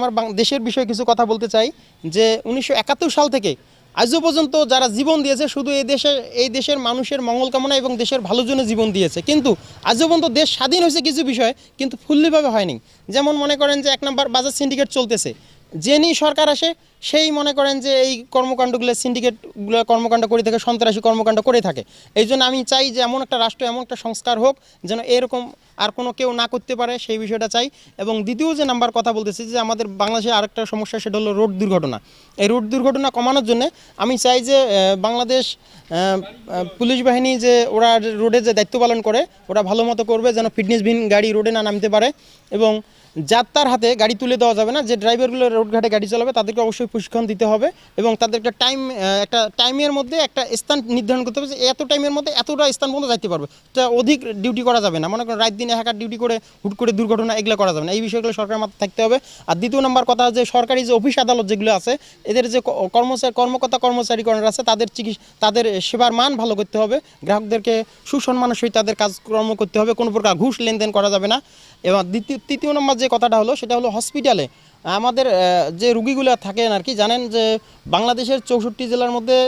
আমার দেশের বিষয়ে কিছু কথা বলতে চাই, যে উনিশশো একাত্তর সাল থেকে আজও পর্যন্ত যারা জীবন দিয়েছে, শুধু এই দেশের এই দেশের মানুষের মঙ্গল কামনা এবং দেশের ভালোর জন্য জীবন দিয়েছে। কিন্তু আজও পর্যন্ত দেশ স্বাধীন হয়েছে কিছু বিষয়, কিন্তু ফুল্লিভাবে হয়নি। যেমন মনে করেন যে এক নম্বর বাজার সিন্ডিকেট চলতেছে। যে নিয়ে সরকার আসে সেই মনে করেন যে এই কর্মকাণ্ডগুলো সিন্ডিকেটগুলো কর্মকাণ্ড করে থাকে, সন্ত্রাসী কর্মকাণ্ড করে থাকে। এই জন্য আমি চাই যে এমন একটা রাষ্ট্র, এমন একটা সংস্কার হোক, যেন এরকম আর কোনো কেউ না করতে পারে, সেই বিষয়টা চাই। এবং দ্বিতীয় যে নাম্বার কথা বলতেছি, যে আমাদের বাংলাদেশে আরেকটা সমস্যা, সেটা হলো রোড দুর্ঘটনা। এই রোড দুর্ঘটনা কমানোর জন্য আমি চাই যে বাংলাদেশ পুলিশ বাহিনী যে ওরা রোডে যে দায়িত্ব পালন করে, ওরা ভালো মতো করবে যেন ফিটনেসবিহীন গাড়ি রোডে না নামতে পারে। এবং যাত্রার হাতে গাড়ি তুলে দেওয়া যাবে না, যে ড্রাইভারগুলো রোডঘাটে গাড়ি চালাবে, তাদেরকে অবশ্যই প্রশিক্ষণ দিতে হবে এবং তাদের একটা টাইম একটা টাইমের মধ্যে একটা স্থান নির্ধারণ করতে হবে যে এত টাইমের মধ্যে এতটা স্থান পর্যন্ত যাইতে পারবে। তা অধিক ডিউটি করা যাবে না। মনে করেন রাত দিনে একার ডিউটি করে, হুট করে দুর্ঘটনা এগুলো করা যাবে না। এই বিষয়গুলো সরকারের মাথায় থাকতে হবে। আর দ্বিতীয় নম্বর কথা যে সরকারি যে অফিস আদালত যেগুলো আছে, এদের যে কর্মচারী, কর্মকর্তা, কর্মচারীগণের আছে, তাদের চিকিৎসা তাদের সেবার মান ভালো করতে হবে। গ্রাহকদেরকে সুসম্মানের সহিত তাদের কাজকর্ম করতে হবে। কোনো প্রকার ঘুষ লেনদেন করা যাবে না। এবং দ্বিতীয়, তৃতীয় নম্বর যে কথাটা হলো, সেটা হলো হসপিটালে আমাদের যে রুগীগুলো থাকেন আর কি, জানেন যে বাংলাদেশের চৌষট্টি জেলার মধ্যে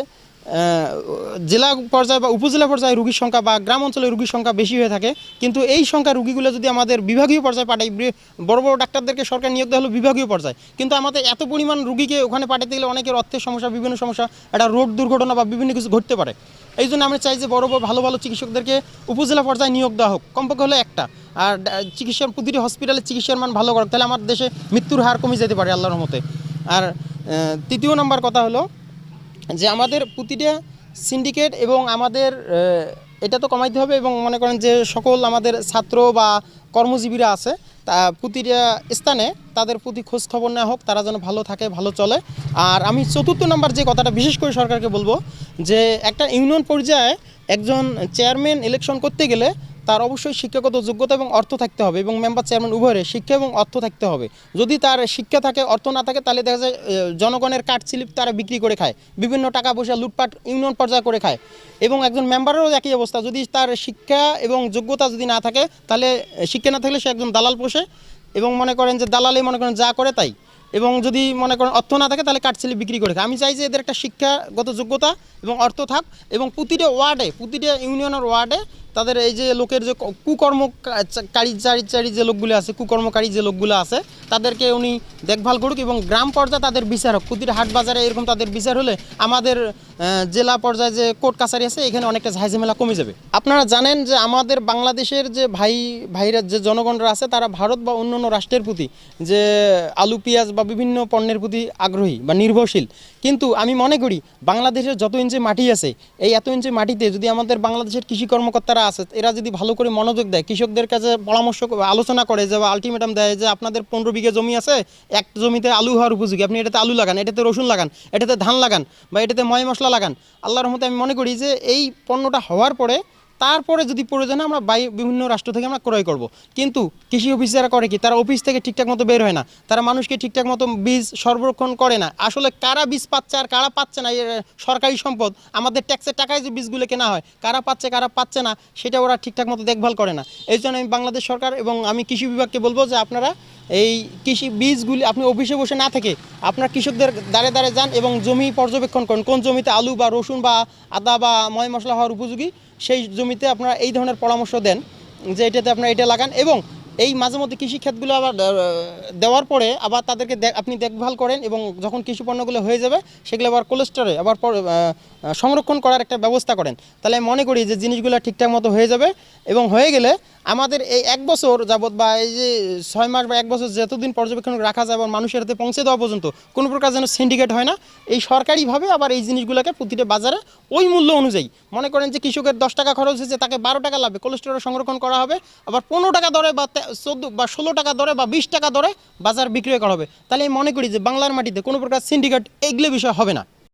জেলা পর্যায়ে বা উপজেলা পর্যায়ে রুগীর সংখ্যা বা গ্রাম অঞ্চলে রুগীর সংখ্যা বেশি হয়ে থাকে। কিন্তু এই সংখ্যা রুগীগুলো যদি আমাদের বিভাগীয় পর্যায়ে পাঠাই বড় বড় ডাক্তারদেরকে সরকার নিয়োগ দেওয়া হলো বিভাগীয় পর্যায়ে। কিন্তু আমাদের এত পরিমাণ রুগীকে ওখানে পাঠাতে গেলে অনেকের অর্থের সমস্যা, বিভিন্ন সমস্যা, একটা রোড দুর্ঘটনা বা বিভিন্ন কিছু ঘটতে পারে। এই জন্য আমরা চাই যে বড় বড় ভালো ভালো চিকিৎসকদেরকে উপজেলা পর্যায়ে নিয়োগ দেওয়া হোক। কমপক্ষে হলে একটা। আর চিকিৎসার প্রতিটি হসপিটালে চিকিৎসার মান ভালো করুক তাহলে আমার দেশে মৃত্যুর হার কমে যেতে পারে আল্লাহর মতে আর তৃতীয় নম্বর কথা হলো যে আমাদের প্রতিটা সিন্ডিকেট এবং আমাদের এটা তো কমাইতে হবে এবং মনে করেন যে সকল আমাদের ছাত্র বা কর্মজীবীরা আছে, তা প্রতিটা স্থানে তাদের প্রতি খোঁজ খবর নেওয়া হোক, তারা যেন ভালো থাকে, ভালো চলে। আর আমি চতুর্থ নাম্বার যে কথাটা বিশেষ করে সরকারকে বলব যে একটা ইউনিয়ন পর্যায়ে একজন চেয়ারম্যান ইলেকশন করতে গেলে তার অবশ্যই শিক্ষাগত যোগ্যতা এবং অর্থ থাকতে হবে এবং মেম্বার চেয়ারম্যান উভয়ের শিক্ষা এবং অর্থ থাকতে হবে। যদি তার শিক্ষা থাকে, অর্থ না থাকে, তাহলে দেখা যায় জনগণের কাঠ স্লিপ তারা বিক্রি করে খায়, বিভিন্ন টাকা পয়সা লুটপাট, ইউনিয়ন পর্যায়ে করে খায় এবং একজন মেম্বারেরও একই অবস্থা। যদি তার শিক্ষা এবং যোগ্যতা যদি না থাকে, তাহলে শিক্ষা না থাকলে সে একজন দালাল পোষে এবং মনে করেন যে দালালে মনে করেন যা করে তাই। এবং যদি মনে করেন অর্থ না থাকে, তাহলে কাঠছেলে বিক্রি করে আমি চাই যে এদের একটা শিক্ষাগত যোগ্যতা এবং অর্থ থাক এবং প্রতিটা ওয়ার্ডে, প্রতিটা ইউনিয়নের ওয়ার্ডে তাদের এই যে লোকের যে ক- কুকর্মকারী চারি যে লোকগুলো আছে, কুকর্মকারী যে লোকগুলো আছে, তাদেরকে উনি দেখভাল করুক এবং গ্রাম পর্যায়ে তাদের বিচার হোক। প্রতিটা হাট বাজারে এরকম তাদের বিচার হলে আমাদের জেলা পর্যায়ে যে কোর্ট কাছারি আছে, এখানে অনেকটা ঝাইঝামেলা কমে যাবে। আপনারা জানেন যে আমাদের বাংলাদেশের যে ভাই, ভাইরা, যে জনগণরা আছে, তারা ভারত বা অন্য রাষ্ট্রের প্রতি যে আলু, পেঁয়াজ বা বিভিন্ন পণ্যের প্রতি আগ্রহী বা নির্ভরশীল। কিন্তু আমি মনে করি, বাংলাদেশের যত ইঞ্চি মাটি আছে, এই এত ইঞ্চি মাটিতে যদি আমাদের বাংলাদেশের কৃষি কর্মকর্তারা আছে, এরা যদি ভালো করে মনোযোগ দেয়, কৃষকদের কাছে পরামর্শ আলোচনা করে যে আলটিমেটাম দেয় যে আপনাদের পনেরো বিঘে জমি আছে, এক জমিতে আলু হওয়ার উপযোগী। আপনি এটাতে আলু লাগান, এটাতে রসুন লাগান, এটাতে ধান লাগান বা এটাতে ময় মশলা লাগান। আল্লাহর মতে আমি মনে করি যে এই পণ্যটা হওয়ার পরে তারপরে যদি প্রয়োজনে আমরা বাই বিভিন্ন রাষ্ট্র থেকে আমরা ক্রয় করব। কিন্তু কৃষি অফিসাররা করে কি? তারা অফিস থেকে ঠিকঠাক মতো বের হয় না। তারা মানুষকে ঠিকঠাক মতো বীজ সংরক্ষণ করে না। আসলে কারা বীজ পাচ্ছে আর কারা পাচ্ছে না? সরকারি সম্পদ। আমাদের ট্যাক্সের টাকায় যে বীজগুলো কেনা হয়, কারা পাচ্ছে কারা পাচ্ছে না, সেটা ওরা ঠিকঠাক মতো দেখভাল করে না। এই জন্য আমি বাংলাদেশ সরকার এবং আমি কৃষি বিভাগকে বলব যে আপনারা এই কৃষি বীজগুলি আপনি অফিসে বসে না থেকে আপনার কৃষকদের দাঁড়ে দাঁড়ে যান এবং জমি পর্যবেক্ষণ করুন। কোন জমিতে আলু বা রসুন বা আদা বা ময় মশলা হওয়ার উপযোগী সেই জমিতে আপনারা এই ধরনের পরামর্শ দেন যে এটাতে আপনারা এটা লাগান এবং এই মাঝে মধ্যে কৃষি ক্ষেতগুলো আবার দেওয়ার পরে আবার তাদেরকে আপনি দেখভাল করেন এবং যখন কৃষি পণ্যগুলো হয়ে যাবে সেগুলো আবার কোলেস্টোরে আবার সংরক্ষণ করার একটা ব্যবস্থা করেন। তাহলে মনে করি যে জিনিসগুলো ঠিকঠাক মতো হয়ে যাবে এবং হয়ে গেলে আমাদের এই এক বছর যাবৎ বা এই যে ছয় মাস বা এক বছর যতদিন পর্যবেক্ষণ রাখা যায় এবং মানুষের হাতে পৌঁছে দেওয়া পর্যন্ত কোনো প্রকার যেন সিন্ডিকেট হয় না, এই সরকারিভাবে আবার এই জিনিসগুলোকে প্রতিটা বাজারে ওই মূল্য অনুযায়ী, মনে করেন যে কৃষকের দশ টাকা খরচ হয়েছে, তাকে বারো টাকা লাগবে কোলেস্টোরে সংরক্ষণ করা হবে, আবার পনেরো টাকা দরে বা চোদ্দ বা ষোলো টাকা দরে বা বিশ টাকা দরে বাজার বিক্রয় করা হবে। তাহলে আমি মনে করি যে বাংলার মাটিতে কোনো প্রকার সিন্ডিকেট এইগুলো বিষয় হবে না।